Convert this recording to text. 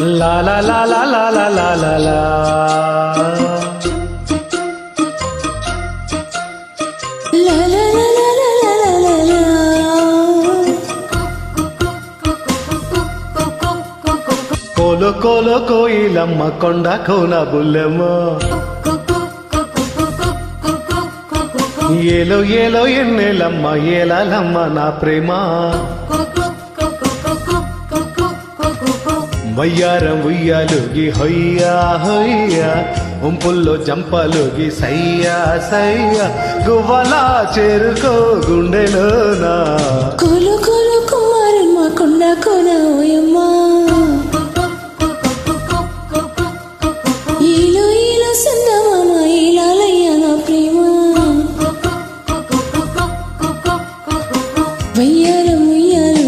లా లా లా లా లా లా లా లా లా. కోలో కోలో కోయిలమ్మ కొండ కోన బుల్లెమ్మ ఏలో ఏలో ఎన్నెలమ్మ ఏలాలమ్మ నా ప్రేమ మొయ్యారం ఉయ్యాలుగి హొయ్యా హొయ్యా ఉంపుల్లో జంపలుగి సయ్యా సయ్యా గువ్వలా చేరుకో గుండెలోనా. కోలు కోలు కుమారమ్మ కొండ కొనయమ్మ ఈలో ఈలో సుందమమ్మ ఈలాలయ్య నా ప్రేమ. వయ్యారం ఉయ్యాల